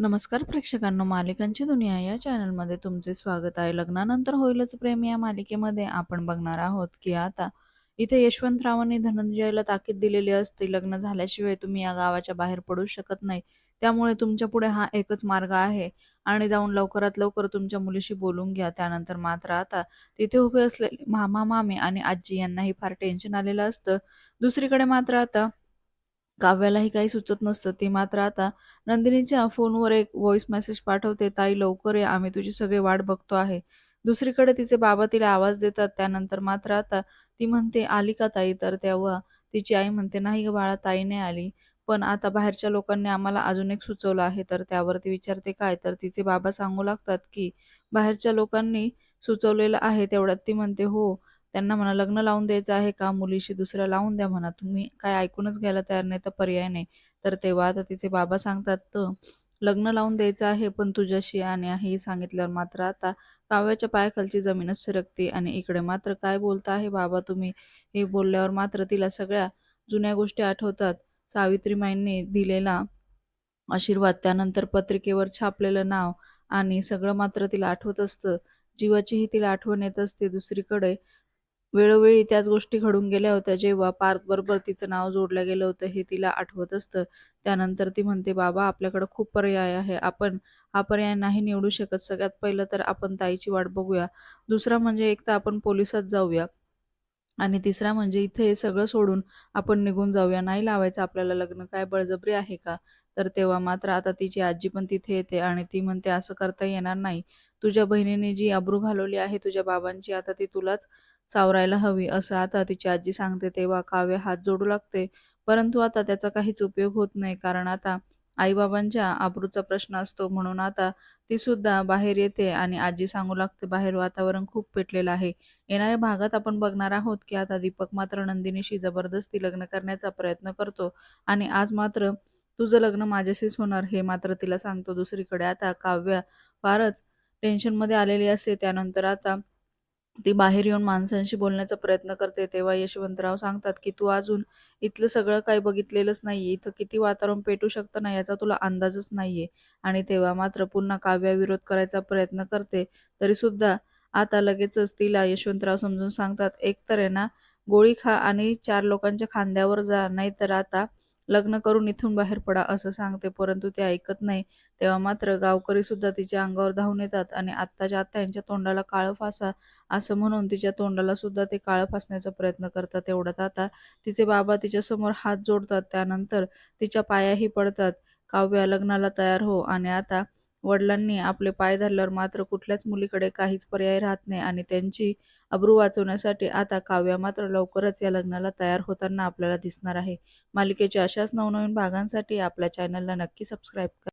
नमस्कार प्रेक्षकांनो मालिकांची दुनिया या चॅनलमध्ये तुमचे स्वागत आहे. लग्नानंतर होईलच प्रेम या मालिकेमध्ये आपण बघणार आहोत की आता इथे यशवंतरावांनी धनंजयला ताकीद दिलेली असते. लग्न झाल्याशिवाय तुम्ही या गावाच्या बाहेर पडू शकत नाही. त्यामुळे तुमच्यापुढे हा एकच मार्ग आहे आणि जाऊन लवकरात लवकर तुमच्या मुलीशी बोलून घ्या. त्यानंतर मात्र आता तिथे उभे असलेले मामा मामी आणि आजी यांनाही फार टेन्शन आलेलं असतं. दुसरीकडे मात्र आता काव्यालाही काही सुचत नसतं. ती मात्र आता नंदिनीच्या फोनवर एक व्हॉइस मेसेज पाठवते ताई लवकर ये. आम्ही तुझी सगळी वाट बघतो आहे. दुसरीकडे तिचे बाबा तिला आवाज देतात. त्यानंतर मात्र आता ती म्हणते आली का ताई? तर तेव्हा तिची आई म्हणते नाही ग बाळा ताई नाही आली. पण आता बाहेरच्या लोकांनी आम्हाला अजून एक सुचवलं आहे. तर त्यावर ती विचारते काय? तर तिचे बाबा सांगू लागतात की बाहेरच्या लोकांनी सुचवलेलं आहे तेवढ्यात ती म्हणते हो त्यांना म्हणा लग्न लावून द्यायचं आहे का? मुलीशी दुसऱ्या लावून द्या म्हणा. तुम्ही काय ऐकूनच घ्यायला तयार नाही तर पर्याय नाही. तर तेव्हा आता तिचे बाबा सांगतात तर लग्न लावून द्यायचं आहे पण तुझ्याशी आणि हे सांगितल्यावर मात्र आता काव्याच्या पायाखालची जमीनच सरकते आणि इकडे मात्र काय बोलता आहे बाबा तुम्ही? हे बोलल्यावर मात्र तिला सगळ्या जुन्या गोष्टी आठवतात. सावित्रीमाईंनी दिलेला आशीर्वाद त्यानंतर पत्रिकेवर छापलेलं नाव आणि सगळं मात्र तिला आठवत असतं. जीवाचीही तिला आठवण येत असते. दुसरीकडे वेळोवेळी त्याच गोष्टी घडून गेल्या होत्या. जेव्हा पार्थ बरोबर तिचं नाव जोडलं गेलं होतं हे तिला आठवत असतं. त्यानंतर ती म्हणते बाबा आपल्याकडे खूप पर्याय आहे. आपण हा पर्याय नाही निवडू शकत. सगळ्यात पहिलं तर आपण ताईची वाट बघूया. दुसरा म्हणजे एक तर आपण पोलिसात जाऊया. आणि तिसरा म्हणजे इथे हे सगळं सोडून आपण निघून जाऊया. नाही लावायचं आपल्याला लग्न. काय बळजबरी आहे का? तर तेव्हा मात्र आता तिची आजी पण तिथे येते आणि ती म्हणते असं करता येणार नाही. तुझ्या बहिणीने जी आब्रू घालवली आहे तुझ्या बाबांची आता ती तुलाच सावरायला हवी. असं आता तिची आजी सांगते तेव्हा काव्य हात जोडू लागते. परंतु आता त्याचा काहीच उपयोग होत नाही कारण आता आईबाबांच्या आबरूचा प्रश्न असतो. म्हणून आता ती सुद्धा बाहेर येते आणि आजी सांगू लागते बाहेर वातावरण खूप पेटलेलं आहे. येणाऱ्या भागात आपण बघणार आहोत की आता दीपक मात्र नंदिनीशी जबरदस्ती लग्न करण्याचा प्रयत्न करतो आणि आज मात्र तुझं लग्न माझ्याशीच होणार हे मात्र तिला सांगतो दुसरीकडे. आता काव्या फारच टेन्शनमध्ये आलेली असते. त्यानंतर आता ती बाहेर येऊन माणसांशी बोलण्याचा प्रयत्न करते. तेव्हा यशवंतराव सांगतात की तू अजून इथलं सगळं काही बघितलेलंच नाहीये. इथं किती वातावरण पेटू शकतं ना याचा तुला अंदाजच नाहीये. आणि तेव्हा मात्र पुन्हा काव्या विरोध करायचा प्रयत्न करते. तरी सुद्धा आता लगेचच तिला यशवंतराव समजून सांगतात एकतर आहे ना गोळी खा आणि चार लोकांच्या खांद्यावर जा नाहीतर आता लग्न करून इथून बाहेर पडा असं सांगते. परंतु ते ऐकत नाही. तेव्हा मात्र गावकरी सुद्धा तिच्या अंगावर धावून येतात आणि आत्ताच्या आत्ता यांच्या तोंडाला काळं फासा असं म्हणून तिच्या तोंडाला सुद्धा ते काळं फासण्याचा प्रयत्न करतात. तेवढ्यात आता तिचे बाबा तिच्यासमोर हात जोडतात. त्यानंतर तिच्या पायाही पडतात. काव्या लग्नाला तयार हो आणि आता वडिलांनी आपले पाय धरल्यावर मात्र कुठल्याच मुलीकडे काहीच पर्याय राहत नाही आणि त्यांची अब्रू वाचवण्यासाठी आता काव्या मात्र लवकरच या लग्नाला तयार होताना आपल्याला दिसणार आहे. मालिकेच्या अशाच नवनवीन भागांसाठी आपल्या चॅनलला नक्की सबस्क्राईब करा.